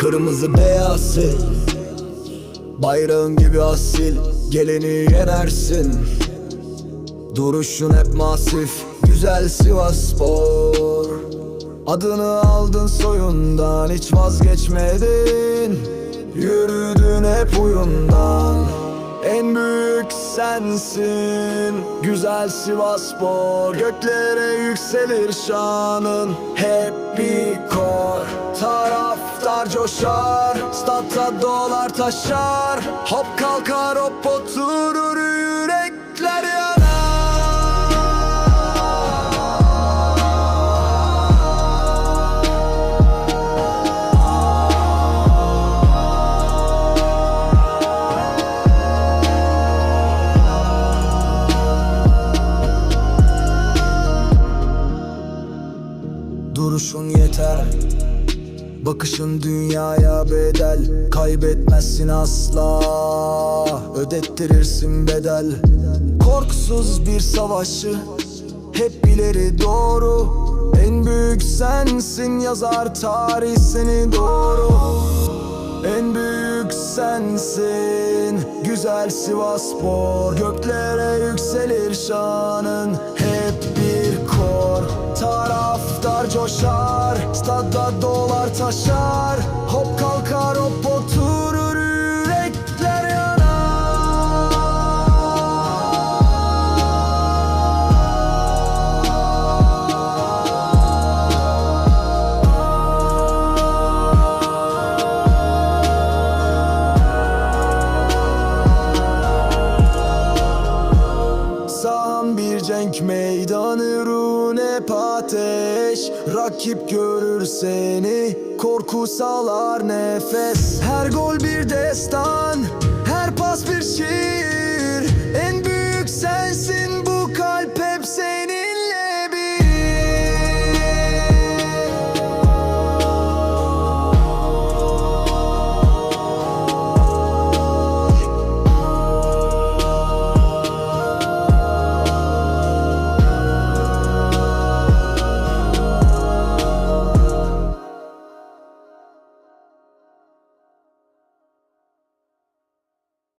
Kırmızı beyaz sil. Bayrağın gibi asil Geleni yenersin. Duruşun hep masif Güzel Sivas Spor. Adını aldın soyundan Hiç vazgeçmedin. Yürüdün hep uyundan. En büyük sensin Güzel Sivas Spor. Göklere yükselir şanın Hep bir Coşar Statta dolar taşar. Hop kalkar hop oturur Yürekler yanar. Duruşun yeter Bakışın dünyaya bedel Kaybetmezsin asla. Ödettirirsin bedel. Korkusuz bir savaşı Hep ileri doğru. En büyük sensin yazar tarih seni doğru. En büyük sensin Güzel Sivas Spor. Göklere yükselir şanın coşar Stadda dolar taşar bir cenk meydanı ruhun ateş. Rakip görür seni korku salar nefes. Her gol bir destan